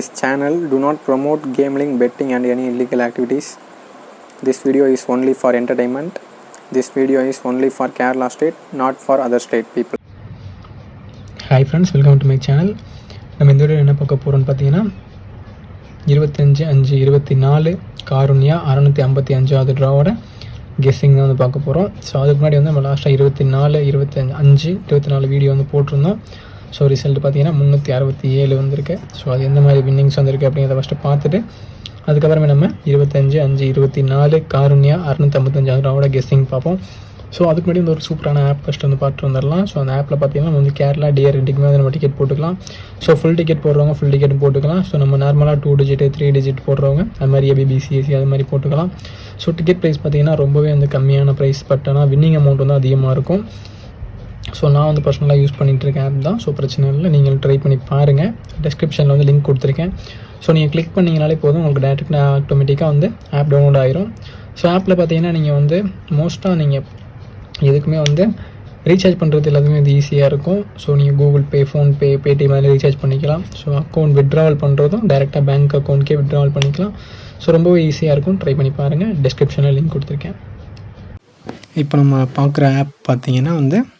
This channel do not promote gambling, betting and any illegal activities. This video is only for entertainment. This video is only for Kerala state, not for other state people. Hi friends welcome to my channel நம்ம இந்த video என்ன பார்க்க போகிறோம்னு பார்த்தீங்கன்னா இருபத்தஞ்சு அஞ்சு இருபத்தி நாலு காருண்யா அறநூற்றி ஐம்பத்தி அஞ்சாவது ட்ராவோட கெஸ்ஸிங் தான் வந்து பார்க்க போகிறோம் ஸோ அதுக்கு முன்னாடி வந்து நம்ம லாஸ்ட்டாக இருபத்தி நாலு இருபத்தஞ்சு அஞ்சு இருபத்தி நாலு வீடியோ வந்து போட்டிருந்தோம் ஸோ ரிசல்ட் பார்த்தீங்கன்னா முந்நூற்றி அறுபத்தி ஏழு வந்திருக்கு. ஸோ அது எந்த மாதிரி வின்னிங்ஸ் வந்திருக்கு அப்படிங்கிறத ஃபஸ்ட்டு பார்த்துட்டு அதுக்கப்புறமே நம்ம இருபத்தஞ்சு அஞ்சு இருபத்தி நாலு காருண்யா அறுநூற்றி ஐம்பத்தஞ்சாவது கெஸ்ஸிங் பார்ப்போம். ஸோ அதுக்கு முன்னாடி வந்து ஒரு சூப்பரான ஆப் ஃபஸ்ட் வந்து பார்த்துட்டு வந்துடலாம். ஸோ அந்த ஆப்பில் பார்த்தீங்கன்னா நம்ம வந்து கேரளா டிஆர் ரெண்டுக்குமே வந்து நம்ம டிக்கெட் போட்டுக்கலாம். ஸோ ஃபுல் டிக்கெட் போடுறவங்க ஃபுல் டிக்கெட் போட்டுக்கலாம். ஸோ நம்ம நார்மலாக டூ டிஜிட் த்ரீ டிஜிட் போடுறவங்க அது மாதிரி ஏபிபிசிஎஸ்சி அது மாதிரி போட்டுக்கலாம். ஸோ டிக்கெட் ப்ரைஸ் பார்த்தீங்கன்னா ரொம்பவே வந்து கம்மியான ப்ரைஸ் பட் ஆனால் வின்னிங் அமௌண்ட் வந்து அதிகமாக இருக்கும். ஸோ நான் வந்து பர்சனலாக யூஸ் பண்ணிகிட்டு இருக்கேன் ஆப் தான். ஸோ பிரச்சனை இல்லை. நீங்கள் ட்ரை பண்ணி பாருங்கள் டிஸ்கிரிப்ஷனில் வந்து லிங்க் கொடுத்துருக்கேன். ஸோ நீங்கள் கிளிக் பண்ணிங்கனாலே போதும். உங்களுக்கு டேரெக்ட் ஆட்டோமேட்டிக்காக வந்து ஆப் டவுன்லோட் ஆயிரும். ஸோ ஆப்பில் பார்த்தீங்கன்னா நீங்கள் வந்து மோஸ்ட்டாக நீங்கள் எதுக்குமே வந்து ரீசார்ஜ் பண்ணுறது எல்லாத்துக்குமே வந்து ஈஸியாக இருக்கும். ஸோ நீங்கள் கூகுள் பே ஃபோன்பே பேடிஎம் அதில் ரீசார்ஜ் பண்ணிக்கலாம். ஸோ அக்கௌண்ட் விட்ராவல் பண்ணுறதும் டேரெக்டாக பேங்க் அக்கௌண்ட்கே விட்ராவல் பண்ணிக்கலாம். ஸோ ரொம்பவே ஈஸியாக இருக்கும். ட்ரை பண்ணி பாருங்கள் டிஸ்கிரிப்ஷனில் லிங்க் கொடுத்துருக்கேன். இப்போ நம்ம பார்க்குற ஆப் பார்த்தீங்கன்னா வந்து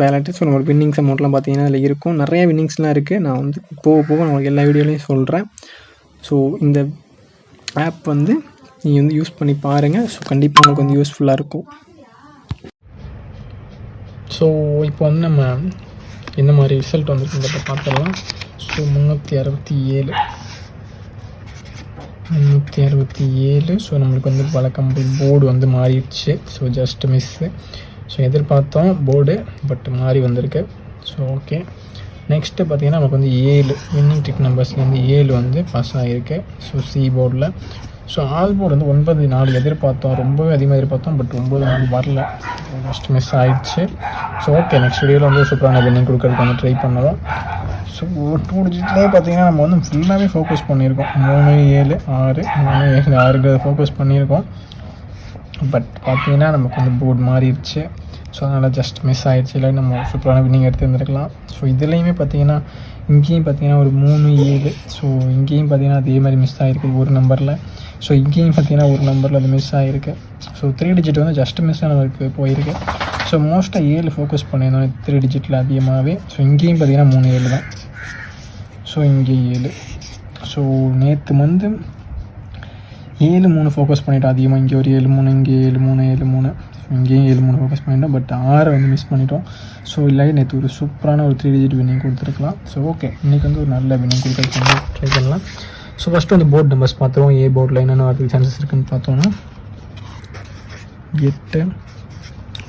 வேலட்டு ஸோ நம்மளோட வின்னிங்ஸ் அமௌண்ட்லாம் பார்த்தீங்கன்னா அதில் இருக்கும். நிறைய வின்னிங்ஸ்லாம் இருக்குது. நான் வந்து போக போக நம்மளுக்கு எல்லா வீடியோலையும் சொல்கிறேன் ஸோ இந்த ஆப் வந்து நீங்கள் வந்து யூஸ் பண்ணி பாருங்கள் ஸோ கண்டிப்பாக உங்களுக்கு வந்து யூஸ்ஃபுல்லாக இருக்கும். ஸோ இப்போ வந்து நம்ம என்ன மாதிரி ரிசல்ட் வந்துருக்குங்கிறத பார்த்துடலாம். ஸோ முந்நூற்றி அறுபத்தி ஏழு. முந்நூற்றி அறுபத்தி ஏழு. ஸோ நம்மளுக்கு வந்து வழக்கம் போர்டு வந்து மாறிடுச்சு. ஸோ ஜஸ்ட் மிஸ்ஸு ஸோ எதிர்பார்த்தோம் போர்டு பட் மாறி வந்திருக்கு. ஸோ ஓகே நெக்ஸ்ட்டு பார்த்தீங்கன்னா நமக்கு வந்து ஏழு வின்னிங் டிக் நம்பர்ஸ்லேருந்து ஏழு வந்து பாஸ் ஆகிருக்கு ஸோ சி போர்டில் ஸோ ஆல் போர்டு வந்து ஒன்பது நாலு எதிர்பார்த்தோம். ரொம்பவே அதிகமாக எதிர்பார்த்தோம் பட் ஒம்பது நாலு வரல. ஃபஸ்ட்டு மிஸ் ஆகிடுச்சு ஸோ ஓகே நெக்ஸ்ட் வீடியோவில் வந்து சூப்பரான வின்னிங் கொடுக்கறதுக்கு வந்து ட்ரை பண்ணுவோம். ஸோ டூ டிஜிட்லேயே பார்த்தீங்கன்னா நம்ம வந்து ஃபுல்லாகவே ஃபோக்கஸ் பண்ணியிருக்கோம். மூணு ஏழு ஆறு மூணு ஏழு ஆறுங்கிறத ஃபோக்கஸ் பண்ணியிருக்கோம். பட் பார்த்தீங்கன்னா நமக்கு வந்து போர்டு மாறிடுச்சு. ஸோ அதனால் ஜஸ்ட் மிஸ் ஆகிடுச்சு இல்லை நம்ம சூப்பரான வின்னிங் எடுத்துருந்துருக்கலாம் ஸோ இதுலேயுமே பார்த்தீங்கன்னா இங்கேயும் பார்த்தீங்கன்னா ஒரு மூணு ஏழு. ஸோ இங்கேயும் பார்த்தீங்கன்னா அதே மாதிரி மிஸ் ஆகிருக்கு ஒரு நம்பரில் ஸோ இங்கேயும் பார்த்தீங்கன்னா ஒரு நம்பரில் அது மிஸ் ஆகிருக்கு ஸோ த்ரீ டிஜிட் வந்து ஜஸ்ட் மிஸ் நமக்கு போயிருக்கு. ஸோ மோஸ்ட்டாக ஏழு ஃபோக்கஸ் பண்ணியிருந்தோம். த்ரீ டிஜிட்டில் அதிகமாகவே ஸோ இங்கேயும் பார்த்தீங்கன்னா மூணு ஏழு தான். ஸோ இங்கே ஏழு. ஸோ நேற்று வந்து ஏழு மூணு ஃபோக்கஸ் பண்ணிட்டோம் அதிகமாக இங்கே ஒரு ஏழு மூணு இங்கே ஏழு மூணு ஏழு மூணு. இங்கேயும் ஏழு மூணு ஃபோக்கஸ் பண்ணிட்டோம் பட் ஆறை வந்து மிஸ் பண்ணிட்டோம். ஸோ இல்லை நேற்று ஒரு சூப்பரான ஒரு த்ரீ டிஜிட் வின்னிங் கொடுத்துருக்கலாம். ஸோ ஓகே இன்றைக்கி வந்து ஒரு நல்ல வின்னிங் கொடுக்கறதுக்கு வந்து ட்ரை பண்ணலாம். ஸோ ஃபஸ்ட்டு வந்து போர்ட் நம்பர்ஸ் பார்த்துருவோம். ஏ போர்டில் என்னென்ன வரதுக்கு சான்சஸ் இருக்குதுன்னு பார்த்தோன்னா எட்டு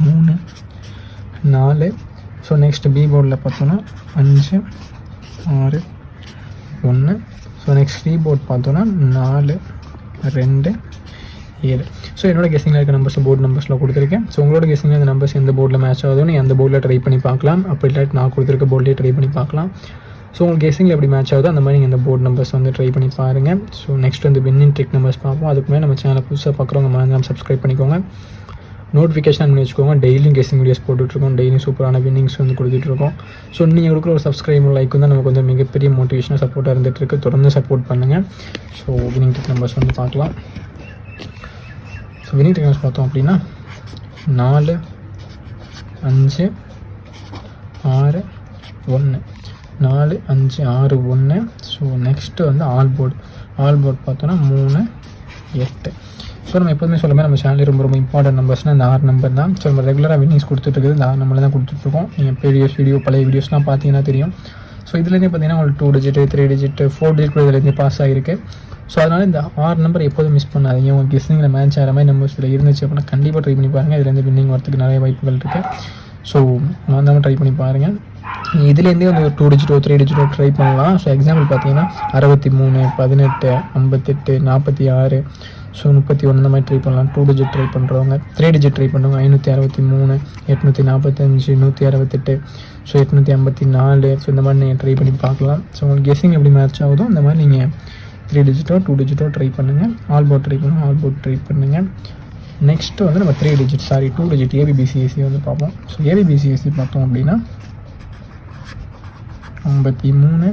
மூணு நாலு. ஸோ நெக்ஸ்ட்டு பி போர்டில் பார்த்தோன்னா அஞ்சு ஆறு ஒன்று ஸோ நெக்ஸ்ட் சி போர்ட் பார்த்தோன்னா நாலு. ரெண்டு ஏழு. ஸோ என்னோட கெஸிங்கில் இருக்க நம்பர்ஸ் போர்டு நம்பர்ஸில் கொடுத்துருக்கேன். ஸோ உங்களோட கெஸிங்கில் அந்த நம்பர்ஸ் எந்த போர்டில் மேட்ச் ஆகுதோ நீ அந்த போர்டில் ட்ரை பண்ணி பார்க்கலாம். அப்படி இல்லாட்டி நான் கொடுத்துருக்க போர்டிலே ட்ரை பண்ணி பார்க்கலாம். ஸோ உங்களுக்கு கெஸ்ஸிங்கில் எப்படி மேட்ச் ஆகுதோ அந்த மாதிரி நீங்கள் இந்த போர்டு நம்பர்ஸ் வந்து ட்ரை பண்ணி பாருங்கள் ஸோ நெக்ஸ்ட் வந்து வின்னிங் ட்ரிக் நம்பர்ஸ் பார்ப்போம். அதுக்கு மேலே நம்ம சேனலை புதுசாக பார்க்குறவங்க மறந்துடாம சப்ஸ்கிரைப் பண்ணிக்கோங்க. நோட்டிஃபிகேஷன் பண்ணி வச்சுக்கோங்க. டெய்லியும் கெஸிங் வீடியோஸ் போட்டுட்ருக்கோம். டெய்லியும் சூப்பரான வின்னிங்ஸ் வந்து கொடுத்துட்ருக்கோம். ஸோ நீங்கள் கொடுக்குற ஒரு சப்ஸ்கிரைப் லைக் வந்து நமக்கு வந்து மிகப்பெரிய மோட்டிவேஷனாக சப்போர்ட்டாக இருந்துகிட்ருக்கு தொடர்ந்து சப்போர்ட் பண்ணுங்கள் ஸோ வினிங் டெக் நம்பர்ஸ் வந்து பார்க்கலாம். ஸோ வினிங் டெக்னாலஜி பார்த்தோம் அப்படின்னா நாலு அஞ்சு ஆறு ஒன்று நாலு அஞ்சு ஆறு ஒன்று ஸோ நெக்ஸ்ட்டு வந்து ஆல் போர்டு ஆல் போர்டு பார்த்தோன்னா மூணு எட்டு. ஸோ நம்ம எப்போதுமே சொல்லுமே நம்ம சேனல் ரொம்ப ரொம்ப இம்பார்ட்டன்ட் நம்பர்ஸ்னால் இந்த ஆறு நம்பர் தான். ஸோ நம்ம ரெகுலராக வின்னிங்ஸ் கொடுத்துட்டு இந்த ஆறு நம்பர் தான் கொடுத்துட்ருக்கோம் நீங்கள் ப்ரீவியஸ் வீடியோ பழைய வீடியோஸ்லாம் பார்த்தீங்கன்னா தெரியும். ஸோ இதுலேருந்து பார்த்தீங்கன்னா உங்களுக்கு two digit three digit four digit கூட இதுலேருந்து பாஸ் ஆகிருக்கு ஸோ அதனால் இந்த ஆறு நம்பர் எப்போதும் மிஸ் பண்ணாதீங்க. உங்கள் கெஸ்டிங்கில் மேட்ச் ஆகிற மாதிரி நம்பர்ஸ் இதில் இருந்துச்சு அப்படின்னா கண்டிப்பாக ட்ரை பண்ணி பாருங்கள் இதுலேருந்து வின்னிங் வரதுக்கு நிறைய வாய்ப்புகள் இருக்குது ஸோ நான் தான் ட்ரை பண்ணி பாருங்கள் இதுலேருந்தே வந்து ஒரு டூ டிஜிட்டோ த்ரீ டிஜிட்டோ ட்ரை பண்ணலாம். ஸோ எக்ஸாம்பிள் பார்த்தீங்கன்னா அறுபத்தி மூணு பதினெட்டு ஐம்பத்தெட்டு நாற்பத்தி ஆறு ஸோ முப்பத்தி ஒன்று இந்த மாதிரி ட்ரை பண்ணலாம். டூ டிஜிட் ட்ரை பண்ணுறவங்க த்ரீ டிஜிட் ட்ரை பண்ணுறவங்க ஐநூற்றி அறுபத்தி மூணு எட்நூற்றி நாற்பத்தஞ்சு நூற்றி அறுபத்தெட்டு ஸோ எட்நூற்றி ஐம்பத்தி நாலு ஸோ இந்த மாதிரி நீங்கள் ட்ரை பண்ணி பார்க்கலாம். ஸோ உங்களுக்கு கெஸிங் எப்படி மேட்ச் ஆகுதோ இந்த மாதிரி நீங்கள் த்ரீ டிஜிட்டோ டூ டிஜிட்டோ ட்ரை பண்ணுங்கள் ஆல் போர்ட் ட்ரை பண்ணுங்கள் ஆல் போர்ட் ட்ரை பண்ணுங்கள் நெக்ஸ்ட்டு வந்து நம்ம three digit sorry two digit ஏபிபிசிஎஸ்சி வந்து பார்ப்போம். ஸோ ஏபிபிசிஎஸ்சி பார்த்தோம் அப்படின்னா ஐம்பத்தி மூணு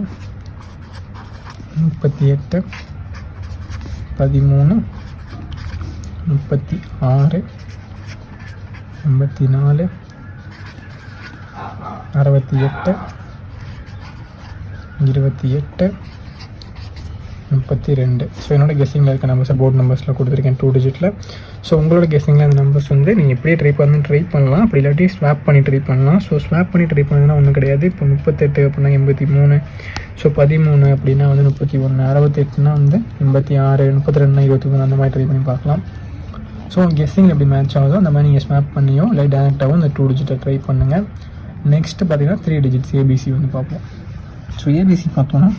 முப்பத்தி எட்டு பதிமூணு முப்பத்தி ஆறு எண்பத்தி நாலு அறுபத்தி எட்டு இருபத்தி எட்டு முப்பத்தி ரெண்டு ஸோ என்னோட கெஸ்ஸிங்கில் இருக்க நம்பர்ஸ் போர்டு நம்பர்ஸில் கொடுத்துருக்கேன் டூ டிஜிட்டில் ஸோ உங்களோட கெஸ்ஸிங்கில் அந்த நம்பர்ஸ் வந்து நீங்கள் எப்படியே ட்ரை பண்ணி ட்ரை பண்ணலாம். அப்படி இல்லாட்டி ஸ்வாப் பண்ணி ட்ரை பண்ணலாம். ஸோ ஸ்வாப் பண்ணி ட்ரை பண்ணதுன்னா ஒன்றும் கிடையாது. இப்போ முப்பத்தெட்டு அப்படின்னா எண்பத்தி மூணு ஸோ பதிமூணு அப்படின்னா வந்து முப்பத்தி ஒன்று அறுபத்தெட்டுனா வந்து எண்பத்தி ஆறு முப்பத்தி ரெண்டுனா இருபத்தி மூணு அந்த மாதிரி ட்ரை பண்ணி பார்க்கலாம். ஸோ கெஸ்ஸிங் எப்படி மேட்ச் ஆகுதோ அந்த மாதிரி நீங்கள் ஸ்வாப் பண்ணியோ இல்லை டேரெக்டாகவும் இந்த டூ டிஜிட்டை ட்ரை பண்ணுங்கள் நெக்ஸ்ட்டு பார்த்தீங்கன்னா த்ரீ டிஜிட்ஸ் ஏபிசி வந்து பார்ப்போம். ஸோ ஏபிசி பார்த்தோன்னா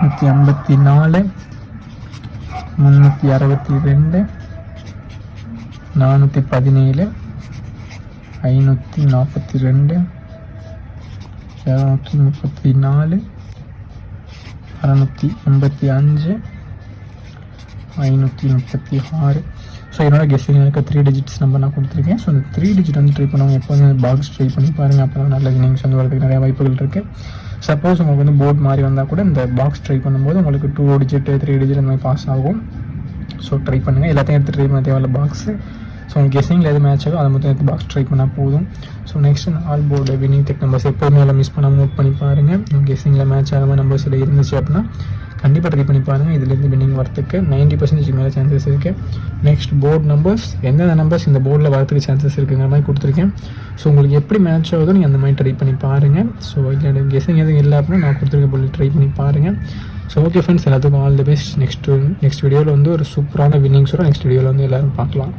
நூற்றி ஐம்பத்தி நாலு முந்நூற்றி அறுபத்தி ரெண்டு நானூற்றி பதினேழு ஐநூற்றி நாற்பத்தி ரெண்டு இரநூத்தி முப்பத்தி நாலு அறநூற்றி எண்பத்தி அஞ்சு ஐநூற்றி முப்பத்தி ஆறு. ஸோ என்னோட கெஸ்டிங் இருக்க த்ரீ டிஜிட்ஸ் நம்பர் நான் கொடுத்துருக்கேன். ஸோ அந்த த்ரீ டிஜிட் வந்து ட்ரை பண்ணுவாங்க எப்போ வந்து பாக்ஸ் ட்ரை பண்ணி பாருங்கள் அப்போ தான் நல்ல வினிங்ஸ் வந்து வரதுக்கு நிறைய வாய்ப்புகள் இருக்குது சப்போஸ் உங்களுக்கு வந்து போர்ட் மாதிரி வந்தால் கூட இந்த பாக்ஸ் ட்ரை பண்ணும்போது உங்களுக்கு டூ டிஜிட் த்ரீ டிஜிட் அந்த மாதிரி பாஸ் ஆகும். ஸோ ட்ரை பண்ணுங்கள் எல்லாத்தையும் எடுத்து ட்ரை பண்ண தேவையில்ல பாக்ஸு ஸோ உங்களுக்கு கெஸிங்கில் எது மேட்ச் ஆகும் அதை மட்டும் எடுத்து பாக்ஸ் ட்ரை பண்ணால் போதும். So next all board winning trick numbers எப்போதுமே எல்லாம் மிஸ் பண்ணாமல் நோட் பண்ணி பாருங்கள் உங்கள் கெஸிங்கில் மேட்ச் ஆகாமல் மாதிரி நம்பர்ஸ் இதில் இருந்துச்சு அப்படின்னா கண்டிப்பாக ட்ரை பண்ணி பாருங்கள் இதுலேருந்து வின்னிங் வரத்துக்கு நைன்ட்டி பர்சன்டேஜ் மேலே சான்சஸ் இருக்குது நெக்ஸ்ட் போர்ட் நம்பர்ஸ் எந்தெந்த நம்பர்ஸ் இந்த போர்டில் வரத்துக்கு சான்சஸ் இருக்குங்கிற மாதிரி கொடுத்துருக்கேன். ஸோ உங்களுக்கு எப்படி மேட்ச் ஆகுதோ நீங்கள் அந்த மாதிரி ட்ரை பண்ணி பாருங்கள் ஸோ இல்லை கெஸிங் எதுவும் இல்லை அப்படின்னா நான் கொடுத்துருக்க போல ட்ரை பண்ணி பாருங்கள் ஸோ ஓகே ஃப்ரெண்ட்ஸ் எல்லாத்துக்கும் all the best next next வீடியோவில் வந்து ஒரு சூப்பரான வின்னிங்ஸோட நெக்ஸ்ட் வீடியோவில் வந்து எல்லோரும் பார்க்கலாம்.